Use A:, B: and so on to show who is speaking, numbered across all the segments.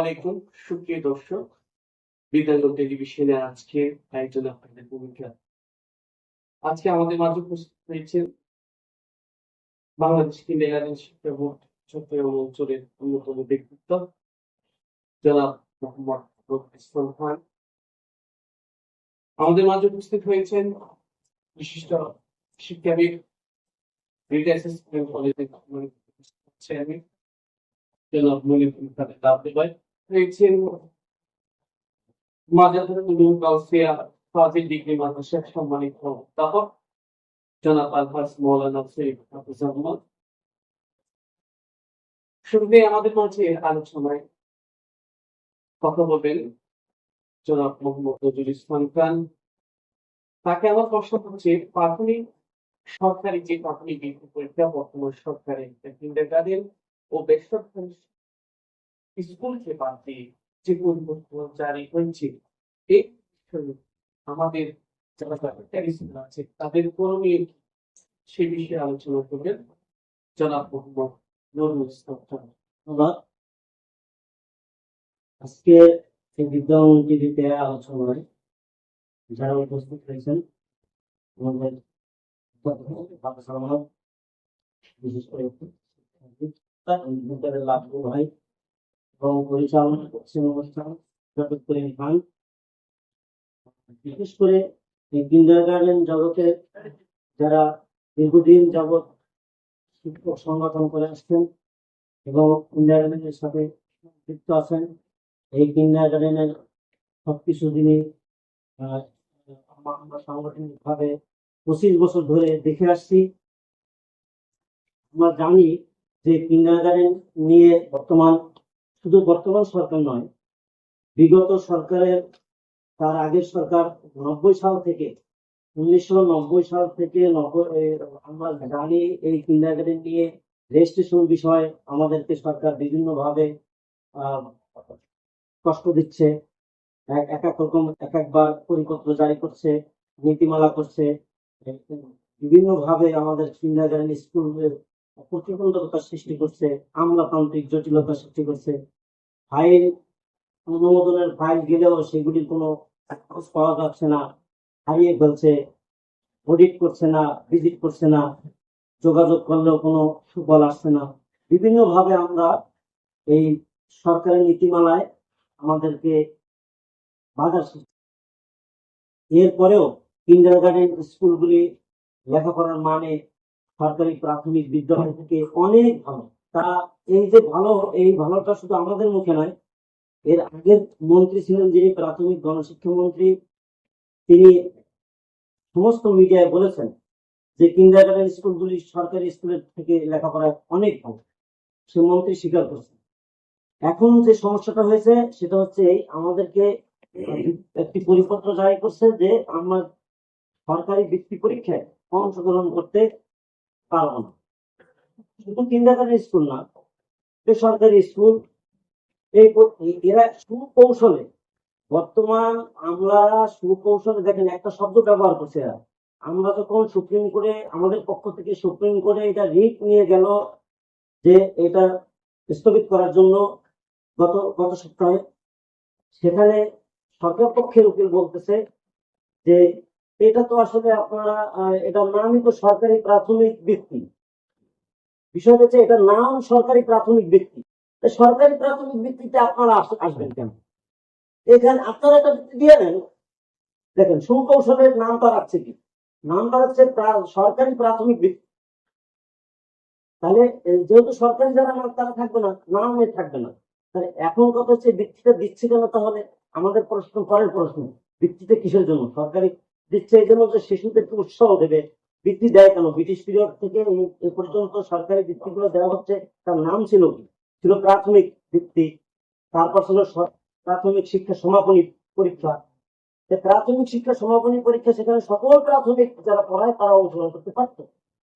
A: আলাইকুম, সুপ্রিয় দর্শক বিদ্যালয় টেলিভিশনে আজকে আয়োজন আপনাদের ভূমিকা। আজকে আমাদের মাঝে উপস্থিত হয়েছেন বাংলাদেশ কিন্ডারগার্টেন শিক্ষা বোর্ড চট্টগ্রাম অঞ্চলের অন্যতম ব্যক্তিত্ব, জনাব মোহাম্মদ খান আমাদের মাঝে উপস্থিত হয়েছেন বিশিষ্ট শিক্ষাবিদ গ্রেড অ্যাসিস্ট্যান্ট কলেজের চেয়ারম্যান, জনাব আমাদের মাঝে আলোচনায় কথা বলবেন জনাব মোহাম্মদ ইসলাম খান। তাকে আমার প্রশ্ন হচ্ছে প্রাথমিক সরকারি যে প্রাথমিক পরীক্ষা বর্তমান সরকারি কিন্ডারগার্টেন ও বেসরকারি স্কুলকে বাদ দিয়ে যে পরিবর্তন জারি হয়েছে এই বিষয়ে আমাদের যারা সরকারি আছে, তাদের করণীয় সে বিষয়ে আলোচনা করবেন। জনাব মোহাম্মদ নুরুল ইসলাম
B: আজকে বিদ্যমান টিভিতে আলোচনায় যারা উপস্থিত হয়েছেন আমাদের বিশেষ করে লাভলু ভাই এবং পরিচালনা করছেন অনুষ্ঠান জগৎ করিম বিশেষ করে এই কিন্ডার গার্ডেন জগতে যারা দীর্ঘদিন যাবৎ শিক্ষক সংগঠন করে আসছেন এবং কিন্ডারগার্ডেনের সাথে যুক্ত আছেন এই কিন্ডারগার্ডেনের সবকিছু যিনি আহ, আমরা আমরা সাংগঠনিকভাবে পঁচিশ বছর ধরে দেখে আসছি। আমরা জানি যে কিন্ডার গার্ডেন নিয়ে বর্তমান শুধু বর্তমান সরকার নয়, বিগত সরকারের, তার আগের সরকার নব্বই সাল থেকে, উনিশশো নব্বই সাল থেকে আমরা জানি এই কিন্ডারগার্ডেন নিয়ে রেজিস্ট্রেশন বিষয়ে আমাদেরকে সরকার বিভিন্ন ভাবে কষ্ট দিচ্ছে, এক এক রকম, এক একবার পরিপত্র জারি করছে, নীতিমালা করছে বিভিন্ন ভাবে আমাদের কিন্ডারগার্টেন স্কুলের প্রতিবন্ধকতার সৃষ্টি করছে, আমলাতান্ত্রিক জটিলতা সৃষ্টি করছে। ফাইল অনুমোদনের ফাইল গেলেও সেগুলির কোনো খোঁজ পাওয়া যাচ্ছে না, হারিয়ে ফেলছে, অডিট করছে না, ভিজিট করছে না, যোগাযোগ করলেও কোনো সুফল আসছে না। বিভিন্ন ভাবে আমরা এই সরকারি নীতিমালায় আমাদেরকে বাধা সৃষ্টি এরপরেও কিন্ডার গার্ডেন স্কুলগুলি লেখাপড়ার মানে সরকারি প্রাথমিক বিদ্যালয় থেকে অনেক ভালো। তা এই যে ভালো, এই ভালোটা শুধু আমাদের মুখে নয়, এর আগের মন্ত্রী ছিলেন যিনি, প্রাথমিক গণশিক্ষা মন্ত্রী, তিনি সমস্ত মিডিয়ায় বলেছেন যে কিন্ডার গার্ডেন স্কুলগুলি সরকারি স্কুলের থেকে লেখাপড়া অনেক ভালো। সে মন্ত্রী স্বীকার করছেন। এখন যে সমস্যাটা হয়েছে, সেটা হচ্ছে এই, আমাদেরকে একটি পরিপত্র জারি করছে যে আমরা সরকারি বৃত্তি পরীক্ষায় অংশগ্রহণ করতে পারব না। শুধু কিন্ডারগার্টেন স্কুল না, বেসরকারি স্কুল, এই এরা সুকৌশলে, বর্তমান আমরা সুকৌশলে দেখেন একটা শব্দ ব্যবহার করছে এরা। আমরা যখন সুপ্রিম কোর্টে, আমাদের পক্ষ থেকে সুপ্রিম কোর্টে এটা রিট নিয়ে গেল যে এটা স্থগিত করার জন্য গত গত সপ্তাহে, সেখানে সরকার পক্ষের উকিল বলতেছে যে এটা তো আসলে আপনারা এটার নামই তো সরকারি প্রাথমিক বৃত্তি বিষয় হচ্ছে এটার নাম সরকারি প্রাথমিক বৃত্তি সরকারি প্রাথমিক বৃত্তিতে আপনারা আসবেন কেন? এখানে আপনারা একটা বৃত্তি দিয়ে নেন। দেখেন, সুকৌশলের নামটা রাখছে কি? নামটা হচ্ছে সরকারি প্রাথমিক বৃত্তি তাহলে যেহেতু সরকারি যারা না তারা থাকবে না, নামে থাকবে না। তাহলে এখন কথা হচ্ছে বৃত্তিটা দিচ্ছে কেন তাহলে? আমাদের প্রশ্ন, পরের প্রশ্ন বৃত্তিটা কিসের জন্য? সরকারি দিচ্ছে, এই জন্য যে শিশুদেরকে উৎসাহ দেবে। বৃত্তি দেয় কেন? ব্রিটিশ পিরিয়ড থেকে এ পর্যন্ত সরকারি বৃত্তিগুলো দেওয়া হচ্ছে। তার নাম ছিল কি? ছিল প্রাথমিক বৃত্তি। তারপর ছিল প্রাথমিক শিক্ষা সমাপনী পরীক্ষা। প্রাথমিক শিক্ষা সমাপনী পরীক্ষা সেখানে সকল প্রাথমিক যারা পড়ায় তারা অংশগ্রহণ করতে পারত।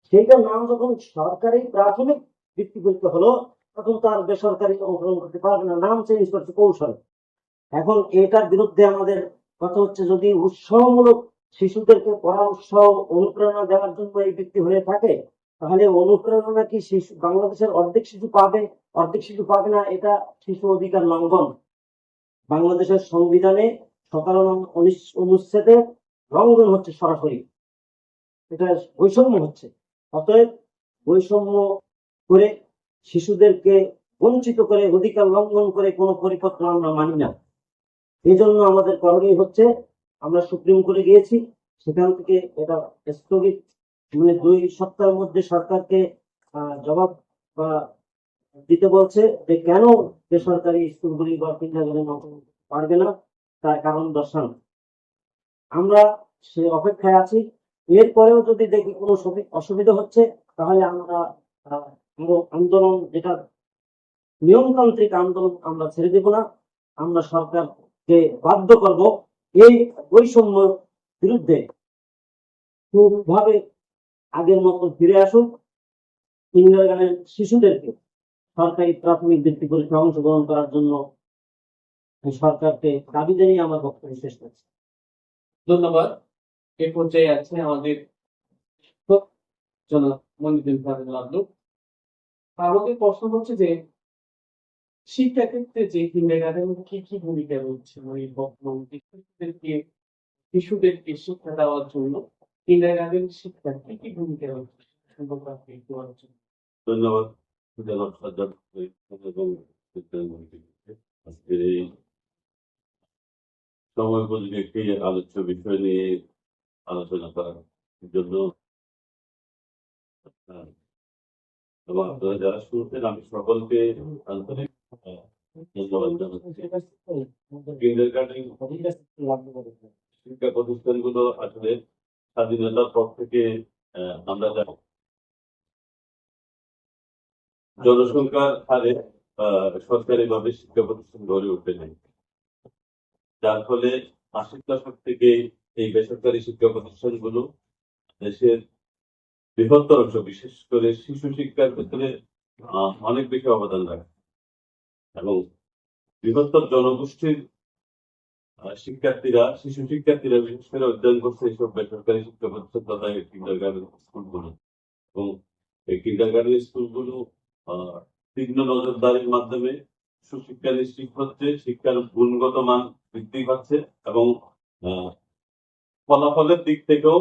B: সেইটার নাম যখন সরকারি প্রাথমিক বৃত্তি পরীক্ষা হলো, তখন তার বেসরকারি অংশগ্রহণ করতে পারবে না। নাম চেঞ্জ করছে কৌশল। এখন এটার বিরুদ্ধে আমাদের কথা হচ্ছে, যদি উৎসাহমূলক শিশুদেরকে উৎসাহ অনুপ্রেরণা দেওয়ার জন্য এই ব্যক্তি হয়ে থাকে, তাহলে অনুপ্রেরণা কি শিশু, বাংলাদেশের অর্ধেক শিশু পাবে, অর্ধেক শিশু পাবে না, এটা শিশু অধিকার লঙ্ঘন। বাংলাদেশের সংবিধানে সতেরো অনুচ্ছেদে লঙ্ঘন হচ্ছে সরাসরি। এটা বৈষম্য হচ্ছে। অতএব বৈষম্য করে শিশুদেরকে বঞ্চিত করে, অধিকার লঙ্ঘন করে কোনো পরিপত্র আমরা মানি না। এই জন্য আমাদের করণীয় হচ্ছে আমরা সুপ্রিম কোর্টে গিয়েছি, সেখান থেকে এটা স্থগিত। মানে দুই সপ্তাহের মধ্যে সরকারকে জবাব, বা, দিতে বলছে যে কেন বেসরকারি স্কুলগুলি বা কিন্ডারগার্টেন পারবে না, তার কারণ দর্শান। আমরা সে অপেক্ষায় আছি। এরপরেও যদি দেখি কোনো অসুবিধা হচ্ছে, তাহলে আমরা আন্দোলন, যেটা নিয়মতান্ত্রিক আন্দোলন, আমরা ছেড়ে দেব না। আমরা সরকারকে বাধ্য করব এই বৈষম্য বিরুদ্ধে খুবভাবে আগের মতো ফিরে আসুন কিন্ডারগার্টেন শিশুদেরকে সরকারি প্রাথমিক বৃত্তি পরীক্ষা অংশগ্রহণ করার জন্য সরকারকে দাবি জানিয়ে আমার বক্তব্য শেষ করছি।
A: ধন্যবাদ। এ পর্যায়ে আছে আমাদের জনাব আব্দু আমাদের প্রশ্ন হচ্ছে যে শিক্ষা ক্ষেত্রে যে কিন্ডারগার্টেন কি কি ভূমিকা রয়েছে? মানে বর্তমান শিশুদেরকে শিশুদেরকে শিক্ষা দেওয়ার জন্য কিন্ডারগার্টেন শিক্ষা কি কি ভূমিকা রয়েছে
C: ধন্যবাদ। এবং বিষয় নিয়ে আলোচনা করার জন্য আমি সকলকে আন্তরিক শিক্ষা প্রতিষ্ঠানগুলো আসলে স্বাধীনতার পর থেকে আমরা জনসংখ্যার হারে আহ, সরকারিভাবে শিক্ষা প্রতিষ্ঠান গড়ে ওঠে নাই যার ফলে আশির দশক থেকে এই বেসরকারি শিক্ষা প্রতিষ্ঠানগুলো দেশের বৃহত্তর অংশ বিশেষ করে শিশু শিক্ষার ক্ষেত্রে অনেক বেশি অবদান রাখে। এবং বৃহত্তর জনগোষ্ঠীর শিক্ষার্থীরা, শিশু শিক্ষার্থীরা বিশেষ করে অধ্যয়ন করছে এইসব বেসরকারি শিক্ষা প্রতিষ্ঠান স্কুলগুলো। এবং এই স্কুলগুলো তীক্ষ্ণ নজরদারির মাধ্যমে সুশিক্ষা নিশ্চিত হচ্ছে, শিক্ষার গুণগত মান বৃদ্ধি পাচ্ছে এবং ফলাফলের দিক থেকেও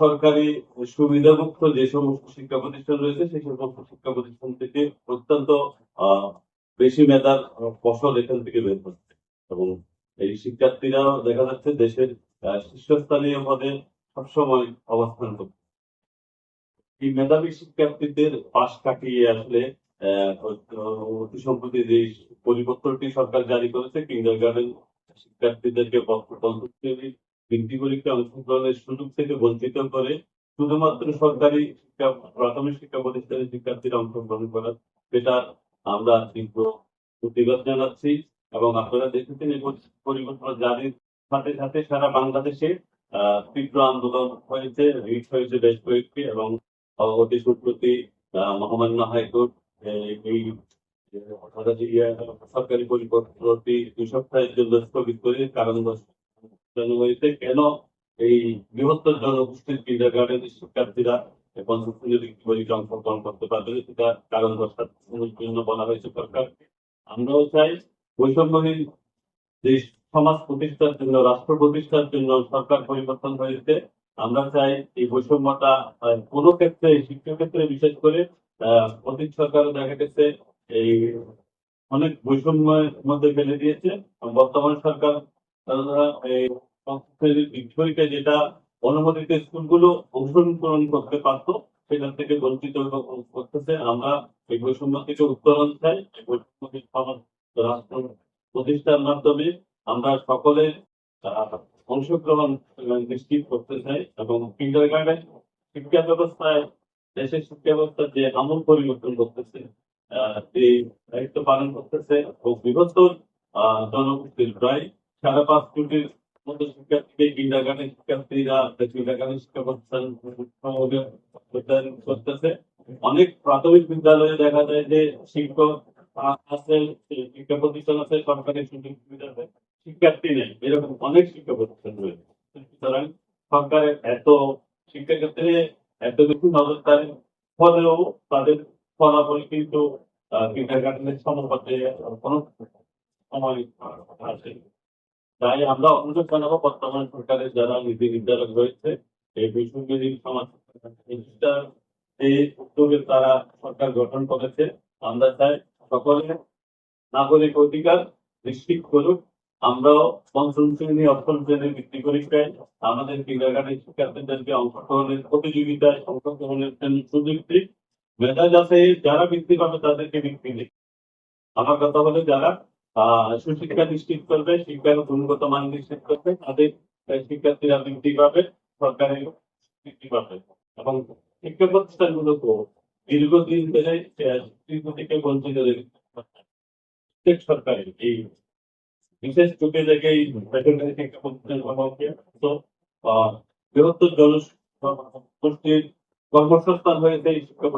C: সরকারি সুবিধাভুক্ত যে সমস্ত শিক্ষা প্রতিষ্ঠান রয়েছে, সেই সমস্ত শিক্ষা প্রতিষ্ঠান থেকে অত্যন্ত বেশি মেধার ফসল এখান থেকে বের হচ্ছে। এবং এই শিক্ষার্থীরা দেখা যাচ্ছে দেশের শীর্ষস্থানীয় পদে সবসময় অবস্থান করছে। এই মেধাবী শিক্ষার্থীদের পাশ কাটিয়ে আসলে অতি সম্প্রতি যে পরিবর্তনটি সরকার জারি করেছে কিন্ডার গার্ডেন শিক্ষার্থীদেরকে বৃত্তি পরীক্ষা অংশগ্রহণের সুযোগ থেকে বঞ্চিত করে শুধুমাত্র সরকারি শিক্ষা, প্রাথমিক শিক্ষা প্রতিষ্ঠানের শিক্ষার্থীরা অংশগ্রহণ করার, সেটা আমরা তীব্র প্রতিবাদ জানাচ্ছি এবং আপনারা দেখেছেন এই জারির সাথে সাথে সারা বাংলাদেশে তীব্র আন্দোলন হয়েছে, রিট হয়েছে বেশ কয়েকটি এবং অতি সম্প্রতি মহামান্য হাইকোর্ট, এই সরকারি পরিপত্রটি দুই সপ্তাহের জন্য স্থগিত করে কারণ জানানো হয়েছে। কেন এই বৃহত্তর জনগোষ্ঠীর কিন্ডার গার্ডেনের শিক্ষার্থীরা পঞ্চম শ্রেণির পরীক্ষা অংশগ্রহণ করতে পারবে, সেটা কারণ দর্শানোর জন্য বলা হয়েছে সরকার আমরাও চাই বৈষম্যহীন যে সমাজ প্রতিষ্ঠার জন্য, রাষ্ট্র প্রতিষ্ঠার জন্য সরকার পরিবর্তন হয়েছে, আমরা চাই এই বৈষম্যটা কোনো ক্ষেত্রে, শিক্ষা ক্ষেত্রে বিশেষ করে অতীত সরকার দেখা গেছে এই অনেক বৈষম্যের মধ্যে ফেলে দিয়েছে। বর্তমান সরকার, তারা এই শ্রেণির যেটা অনুমোদিত স্কুলগুলো অংশগ্রহণ করতে পারতো সেখান থেকে বঞ্চিত করতেছে আমরা। এই বৈষম্য থেকে উত্তরণ চাই। প্রতিষ্ঠার মাধ্যমে আমরা সকলে অংশগ্রহণ নিশ্চিত করতে চাই এবং কিন্ডার গার্ডেন শিক্ষা ব্যবস্থায়, দেশের শিক্ষা ব্যবস্থা যে আমূল পরিবর্তন করতেছে এই দায়িত্ব পালন করতেছে এবং বৃহত্তর জনগোষ্ঠীর প্রায় সাড়ে পাঁচ কোটির অনেক প্রাথমিক বিদ্যালয়ে দেখা যায় যে শিক্ষক আছে শিক্ষা প্রতিষ্ঠান আছে সরকারি সুযোগ সুবিধা শিক্ষার্থী নেই এরকম অনেক শিক্ষা প্রতিষ্ঠান রয়েছে সুতরাং সরকারের এত শিক্ষাক্ষেত্রে এত বেশি নজরদারি ফলেও তাদের ফলাফল কিন্তু কিন্ডার গার্ডেনের সমপাতে কোনো সময় আসে তাই আমরা অনুরোধ জানাব বর্তমান সরকারের যারা নীতি নির্ধারক রয়েছে, এই বিশ্ববিদ্যালয় সমাজ উদ্যোগে তারা সরকার গঠন করেছে, আমরা চাই সকলে নাগরিক অধিকার নিশ্চিত করুক, আমরাও পঞ্চম শ্রেণি অষ্টম শ্রেণির বৃত্তি পরীক্ষায় আমাদের কিন্ডারগার্ডেন শিক্ষার্থীদেরকে অংশগ্রহণের প্রতিযোগিতায় অংশগ্রহণের জন্য সুযোগ দিক। মেধা যাতে যারা বৃত্তি পাবে তাদেরকে বৃত্তি দিক। আমার কথা হলো, যারা সুশিক্ষা নিশ্চিত করবে, শিক্ষার গুণগত মান নিশ্চিত করবে, তাদের শিক্ষার্থীরা বৃত্তি পাবে, সরকারি বৃত্তি পাবে। এবং শিক্ষা প্রতিষ্ঠানগুলোকেও দীর্ঘদিন ধরে থেকে বঞ্চিত প্রত্যেক সরকারের এই বিশেষ থেকে এই বেসরকারি শিক্ষা প্রতিষ্ঠানগুলোকে তো বৃহত্তর জনগোষ্ঠীর কর্মসংস্থান হয়েছে এই শিক্ষা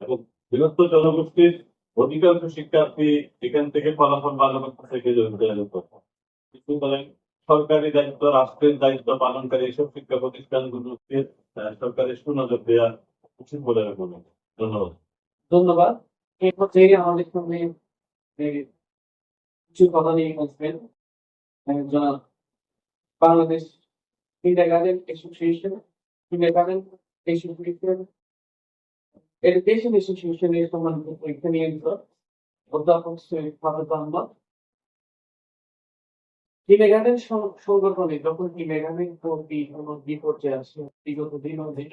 C: এবং বৃহত্তর জনগোষ্ঠীর অধিকাংশ শিক্ষার্থী এখান থেকে ফলাফল ভালো করতে থেকে সরকারি দায়িত্ব রাষ্ট্রের দায়িত্ব পালনকারী এইসব শিক্ষা প্রতিষ্ঠানগুলোকে আহ, সরকারের সুনজর দেওয়া উচিত বলে আমি ধন্যবাদ।
A: ধন্যবাদ। এই পর্যায়ে আমাদের সঙ্গে কিছু কথা নিয়ে বলবেন একজন Bangladesh kindergarten association kindergarten association education অ্যাসোসিয়েশনের সম্মানিত পরীক্ষা নিয়ে অধ্যাপক শ্রী ফারুক কিন্ডারগার্টেন সংগঠনে যখন কিন্ডারগার্টেন ভর্তি কোনো বিপর্যয় আসে বিগত দিনও যে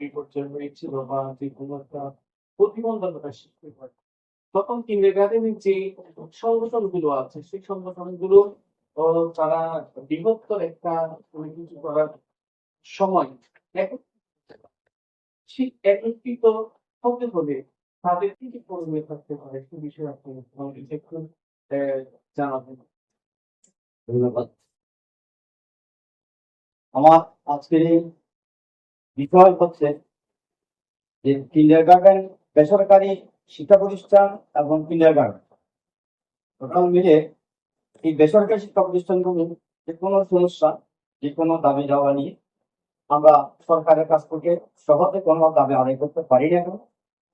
A: বিপর্যয় হয়েছিল বা যে কোনো একটা প্রতিবন্ধকতা সৃষ্টি করে তখন কিন্ডারগার্টেনের যে সংগঠনগুলো আছে সেই সংগঠনগুলো তারা বৃহত্তর একটা কোনো কিছু করার সময় এক- ঠিক একত্রিত হতে হলে তাদের কি কি করণীয় থাকতে পারে সে বিষয়ে আপনি একটু জানাবেন।
D: ধন্যবাদ। আমার আজকের এই বিষয় হচ্ছে যে কিন্ডার গার্ডেন বেসরকারি শিক্ষা প্রতিষ্ঠান এবং কিন্ডার গার্ডেন টোটাল মিলে এই বেসরকারি শিক্ষা প্রতিষ্ঠানগুলো যে কোনো সমস্যা, যে কোনো দাবি দাওয়া নিয়ে আমরা সরকারের কাছ থেকে সহজে কোনো দাবি আদায় করতে পারি না কেন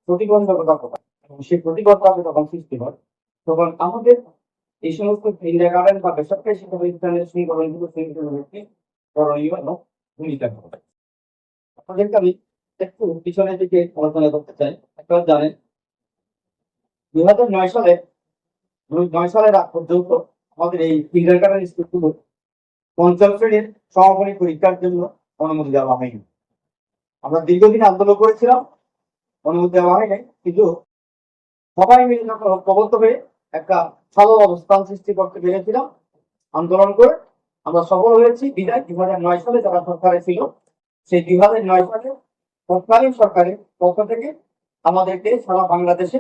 D: প্রতিবন্ধকতা কোথায় এবং সেই প্রতিবন্ধকতা যখন সৃষ্টি হয়, তখন আমাদের এই সমস্ত কিন্ডার গার্ডেন বা বেসরকারি শিক্ষা প্রতিষ্ঠানের সংগঠনগুলো সংগঠনগুলোকে করণীয় এবং ভূমিকা হবে আপনাদেরকে আমি একটু পিছনের দিকে আলোচনা করতে চাই। আপনারা জানেন, দুই হাজার নয় সালে নয় সালের আগ পর্যন্ত আমাদের এই কিন্ডার গার্ডেন স্কুলগুলো পঞ্চম শ্রেণির সমাপনী পরীক্ষার জন্য অনুমতি দেওয়া হয়নি। আমরা দীর্ঘদিন আন্দোলন করেছিলাম অনুমতি দেওয়া হয় নাই কিন্তু সবাই মিলে যখন ঐক্যবদ্ধ হয়ে একটা ভালো অবস্থান সৃষ্টি করতে পেরেছিলাম, আন্দোলন করে আমরা সফল হয়েছি। বিদায় দুই হাজার নয় সালে যারা সরকারে ছিল, সেই দুই হাজার নয় সালে তৎকালীন সরকারের পক্ষ থেকে আমাদেরকে সারা বাংলাদেশে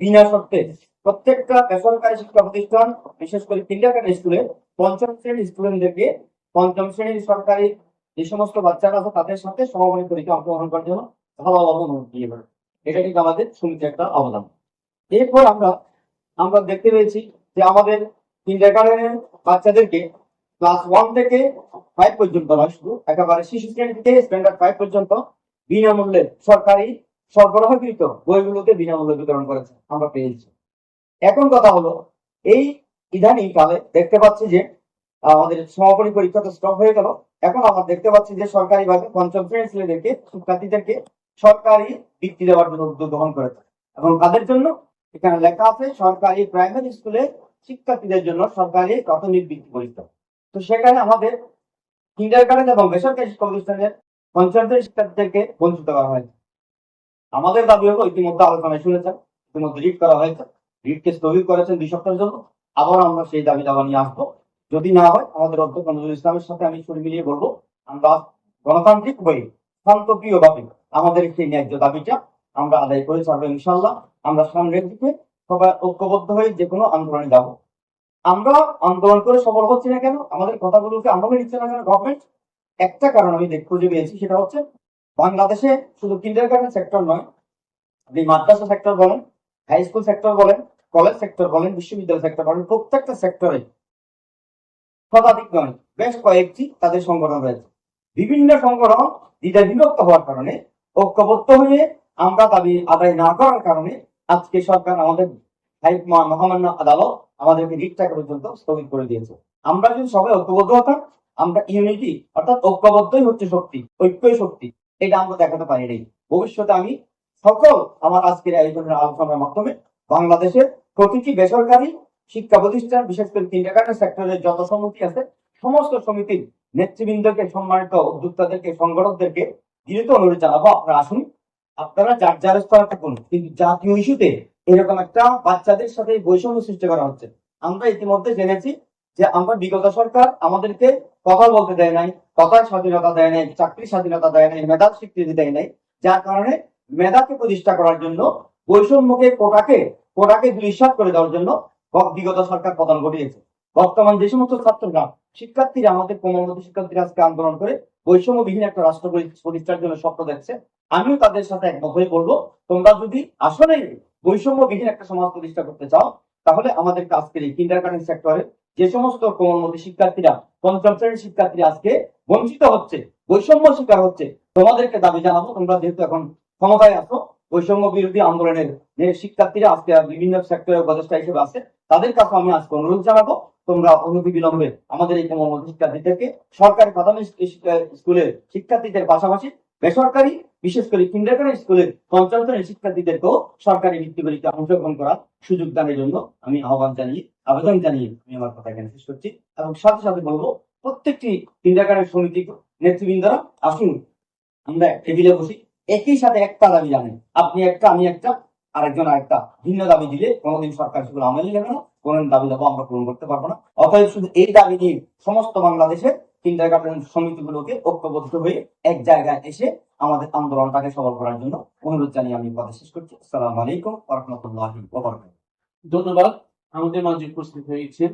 D: বিনা শর্তে প্রত্যেকটা বেসরকারি শিক্ষা প্রতিষ্ঠান, বিশেষ করে কিন্ডারগার্টেন স্কুলে পঞ্চম শ্রেণির স্টুডেন্টদেরকে পঞ্চম শ্রেণির সরকারি যে সমস্ত বাচ্চারা আছে, তাদের সাথে সমাপনী পরীক্ষা অংশগ্রহণ করার জন্য ভালোভাবে অনুমতি দিয়ে এটা কিন্তু আমাদের সমিতির একটা অবদান। এরপর আমরা আমরা দেখতে পেয়েছি যে আমাদের কিন্ডারগার্টেনের বাচ্চাদেরকে ক্লাস ওয়ান থেকে ফাইভ পর্যন্ত নয়, শুধু একেবারে শিশু শ্রেণি থেকে স্ট্যান্ডার্ড ফাইভ পর্যন্ত বিনামূল্যে সরকারি সরবরাহকৃত বইগুলোকে বিনামূল্যে বিতরণ করেছে, আমরা পেয়েছি। এখন কথা হলো, এই ইদানিং কালে দেখতে পাচ্ছি যে আমাদের সমাপনী পরীক্ষা তো স্টপ হয়ে গেল, এখন আমরা দেখতে পাচ্ছি যে সরকারি ভাবে পঞ্চম শ্রেণির ছেলেদেরকে, শিক্ষার্থীদেরকে সরকারি বৃত্তি দেওয়ার জন্য উদ্যোগ গ্রহণ করেছে এবং তাদের জন্য এখানে লেখা আছে, সরকারি প্রাইমারি স্কুলে শিক্ষার্থীদের জন্য সরকারি প্রাথমিক বৃত্তি পরীক্ষা তো সেখানে আমাদের কিন্ডার গার্ডেন এবং বেসরকারি শিক্ষা প্রতিষ্ঠানের পঞ্চম শ্রেণির শিক্ষার্থীদেরকে বঞ্চিত করা হয়েছে। আমাদের দাবি হলো ইতিমধ্যে আলোচনায় শুনেছেন, ইতিমধ্যে রিট করা হয়েছে। রিটকে স্থগিত করেছেন দুই সপ্তাহের জন্য। আবার আমরা সেই দাবি দাবা নিয়ে আসব। যদি না হয়, আমাদের অধ্যক্ষ নজরুল ইসলামের সাথে আমি সুর মিলিয়ে বলব, আমরা গণতান্ত্রিক হয়ে শান্তপ্রিয় ভাবে আমাদের সেই ন্যায্য দাবিটা আমরা আদায় করে ছাড়বো ইনশাল্লাহ আমরা সামনের দিকে সবাই ঐক্যবদ্ধ হয়ে যে কোনো আন্দোলনে যাব। আমরা আন্দোলন করে সফল হচ্ছি না কেন? আমাদের কথাগুলোকে আমলে নিচ্ছে না কেন? গভর্নমেন্ট একটা কারণ আমি খুঁজে পেয়েছি, সেটা হচ্ছে বাংলাদেশে শুধু কিন্ডার গার্ডেন সেক্টর নয়, আপনি মাদ্রাসা সেক্টর বলেন হাই স্কুল সেক্টর বলেন কলেজ সেক্টর বলেন, বিশ্ববিদ্যালয় সেক্টর বলেন, প্রত্যেকটা সেক্টরে শতাধিক নয়, বেশ কয়েকটি তাদের সংগঠন রয়েছে। বিভিন্ন সংগঠন দ্বিধা বিভক্ত হওয়ার কারণে ঐক্যবদ্ধ হয়ে আমরা দাবি আদায় না করার কারণে আজকে সরকার আমাদের মহামান্য আদালত আমাদেরকে রিট টাকা পর্যন্ত স্থগিত করে দিয়েছে। আমরা যদি সবাই ঐক্যবদ্ধ হতাম, আমরা ইউনিটি অর্থাৎ ঐক্যবদ্ধই হচ্ছে শক্তি, ঐক্যই শক্তি, এটা আমরা দেখাতে পারি নাই ভবিষ্যতে আমি সকল আমার আজকের আয়োজনের আলোচনার মাধ্যমে বাংলাদেশের প্রতিটি বেসরকারি শিক্ষা প্রতিষ্ঠান, বিশেষ করে কিন্ডারগার্টেন সেক্টরের যত সমিতি আছে, সমস্ত সমিতির নেতৃবৃন্দকে সম্মানিত উদ্যোক্তাদেরকে, সংগঠকদেরকে দ্রুত অনুরোধ জানাব আপনারা আসুন। আপনারা যার যার স্তরে থাকুন। কিন্তু জাতীয় ইস্যুতে এরকম একটা বাচ্চাদের সাথে বৈষম্য সৃষ্টি করা হচ্ছে। আমরা ইতিমধ্যে জেনেছি যে আমরা বিগত সরকার আমাদেরকে কথা বলতে দেয় নাই কথার স্বাধীনতা দেয় নাই, চাকরির স্বাধীনতা দেয় নাই, মেধার স্বীকৃতি দেয় নাই। যার কারণে মেধাকে প্রতিষ্ঠা করার জন্য, বৈষম্যকে কোটাকে কোটাকে দুলিশাত করে দেওয়ার জন্য বিগত সরকার পতন ঘটিয়েছে। বর্তমান যে সমস্ত ছাত্ররা, শিক্ষার্থীরা, আমাদের কোমলমতি শিক্ষার্থীরা আজকে আন্দোলন করে বৈষম্যবিহীন একটা রাষ্ট্র প্রতিষ্ঠার জন্য স্বপ্ন দেখছে। আমিও তাদের সাথে একমত হয়ে বলব, তোমরা যদি আসলে বৈষম্যবিহীন একটা সমাজ প্রতিষ্ঠা করতে চাও, তাহলে আমাদের আজকের এই কিন্ডারগার্টেন সেক্টরে যে সমস্ত কোমলমতি শিক্ষার্থীরা পঞ্চম শ্রেণির শিক্ষার্থীরা আজকে বঞ্চিত হচ্ছে, বৈষম্য শিকার হচ্ছে, তোমাদেরকে দাবি জানাব, তোমরা যেহেতু এখন ক্ষমতায় আছো বৈষম্য বিরোধী আন্দোলনের যে শিক্ষার্থীরা আজকে বিভিন্ন সেক্টরে উপদেষ্টা হিসেবে আছে, তাদের কাছে আমি আজকে অনুরোধ জানাব, তোমরা অনতি বিলম্বে আমাদের এই কোমলমতি শিক্ষার্থীদেরকে সরকারি প্রাথমিক স্কুলের শিক্ষার্থীদের পাশাপাশি বেসরকারি, বিশেষ করে কিন্ডারগার্টেন স্কুলের পঞ্চম শিক্ষার্থীদেরকেও সরকারি ভিত্তি পরীক্ষা অংশগ্রহণ করার সুযোগ দানের জন্য আমি আহ্বান জানিয়ে, আবেদন জানিয়ে আমি আমার কথা এখানে শেষ করছি এবং সাথে সাথে বলব, প্রত্যেকটি কিন্ডারগার্টেন সমিতি নেতৃবৃন্দরা আসুন, আমরা টেবিলে বসি। একই সাথে একটা দাবি জানেন আপনি একটা আমি একটা আরেকজন আরেকটা ভিন্ন দাবি দিলে কোনোদিন সরকার সেগুলো আমলে নেবে না কোন দাবি দাবো আমরা পূরণ করতে পারব না। অতএব শুধু এই দাবি নিয়ে সমস্ত বাংলাদেশের কিন্ডারগার্টেন সমিতিগুলোকে ঐক্যবদ্ধ হয়ে এক জায়গায় এসে আমাদের আন্দোলনটাকে সফল করার জন্য অনুরোধ জানিয়ে আমি কথা শেষ করছি। আসসালামু আলাইকুম রহমতুল্লাহি
A: ধন্যবাদ। আমাদের মাঝে উপস্থিত হয়েছেন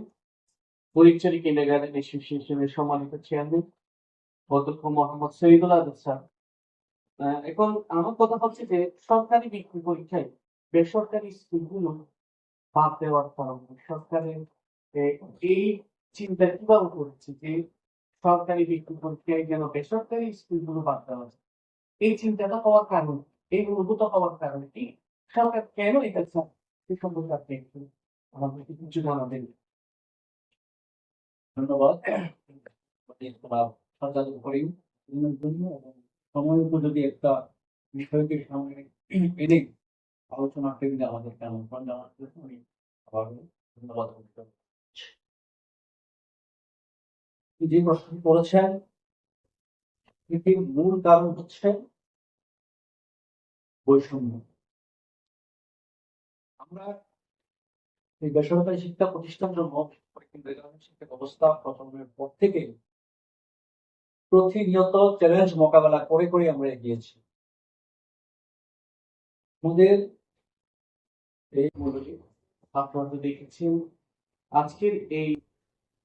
A: পরিচয় কিন্ডারগার্টেন অ্যাসোসিয়েশনের সম্মানিত চেয়ারম্যান অধ্যক্ষ মোহাম্মদ স্যার। আহ, এখন আমার কথা হচ্ছে যে সরকারি পরীক্ষায় বেসরকারি স্কুলগুলো বাদ দেওয়ার কারণে সরকারের এই চিন্তা কীভাবে করেছে যে সরকারি বৃত্তি পরীক্ষায় যেন বেসরকারি স্কুলগুলো বাদ দেওয়া যায়? এই চিন্তাটা হওয়ার কারণ, এই অনুভূত হওয়ার কারণে কি সরকার কেন এটা চায়? সে সম্পর্কে আপনি একটু আমাদেরকে কিছু জানাবেন।
E: ধন্যবাদ। সঞ্চালন করি সময় উপযোগী একটা বিষয়কে সামনে এনে আলোচনা টেবিলে আমাদেরকে আমন্ত্রণ জানার জন্য আমি আবার ধন্যবাদ যে প্রশ্ন করেছেন, এটির মূল কারণ হচ্ছে বৈষম্য। আমরা এই বেসরকারি শিক্ষা প্রতিষ্ঠান জন্য শিক্ষা ব্যবস্থা প্রথমের পর থেকে প্রতিনিয়ত চ্যালেঞ্জ মোকাবেলা করে করে আমরা এগিয়েছি। আমাদের
A: এই মূলটি আপনারা দেখেছেন। আজকের এই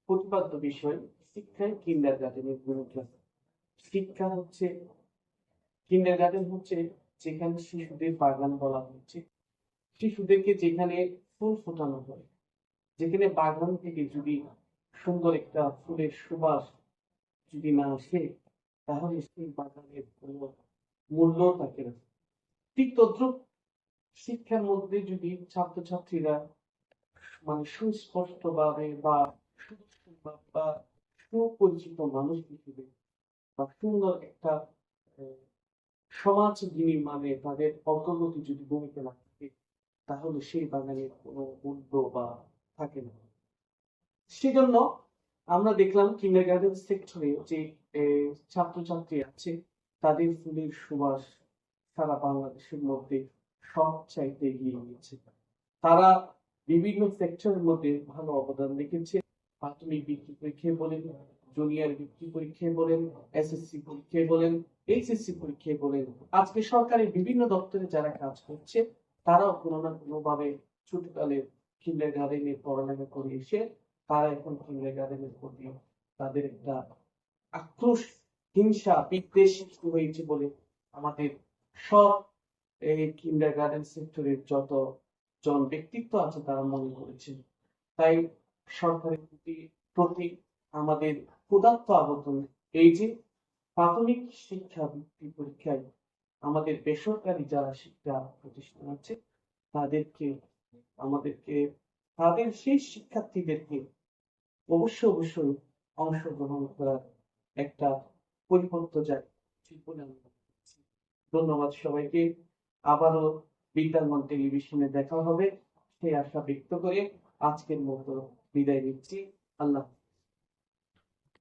A: প্রতিপাদ্য বিষয় শিক্ষায় কিন্ডার গার্ডেনের ভূমিকা শিক্ষা হচ্ছে কিন্ডার গার্ডেন হচ্ছে যেখানে শিশুদের বাগান বলা হচ্ছে। শিশুদেরকে যেখানে ফুল ফোটানো হয়, যেখানে বাগান থেকে যদি সুন্দর একটা ফুলের সুবাস যদি না আসে, তাহলে সেই বাগানের কোনো মূল্য থাকে না। ঠিক তদ্রুপ শিক্ষার মধ্যে যদি ছাত্রছাত্রীরা মানে সুস্পষ্ট ভাবে বা বা সুপরিচিত মানুষ হিসেবে বা সুন্দর একটা সমাজ নির্মাণে তাদের অগ্রগতি যদি ভূমিকা না থাকে, তাহলে সেই বাগানের কোনো মূল্য বা থাকে না। সেজন্য আমরা দেখলাম কিন্ডার গার্ডেন সেক্টরে যে ছাত্রছাত্রী আছে, তাদের ফুলের সুবাস সারা বাংলাদেশের মধ্যে সব চাইতে এগিয়ে গিয়েছে তারা বিভিন্ন সেক্টরের মধ্যে ভালো অবদান রেখেছে। প্রাথমিক বৃত্তি পরীক্ষায় বলেন জুনিয়র বৃত্তি পরীক্ষায় বলেন এসএসসি পরীক্ষায় বলেন এইচএসসি পরীক্ষায় বলেন। আজকে সরকারের বিভিন্ন দপ্তরে যারা কাজ করছে, তারাও কোনো না কোনো ভাবে ছোটকালে কিন্ডার গার্ডেনে পড়ালেখা করে এসে তারা এখন গার্ডেনের প্রতি তাদের একটা আক্রোশ, হিংসা, বিদ্বেষ শুরু হয়েছে বলে আমাদের সব এই কিন্ডার গার্ডেন সেক্টরের যত জন ব্যক্তিত্ব আছে তারা মনে করেছেন তাই সরকারের প্রতি প্রতি আমাদের ক্ষুধার্ত আবেদন এই যে প্রাথমিক শিক্ষা বৃত্তি পরীক্ষায় আমাদের বেসরকারি যারা শিক্ষা প্রতিষ্ঠান আছে, তাদেরকে, আমাদেরকে, তাদের সেই শিক্ষার্থীদেরকে অবশ্যই অবশ্যই অংশগ্রহণ করার একটা পরিপক্ক যায়। ধন্যবাদ সবাইকে আবারও বিদ্যামন টেলিভিশনে দেখা হবে সেই আশা ব্যক্ত করে আজকের মতো বিদায় নিচ্ছি আল্লাহ।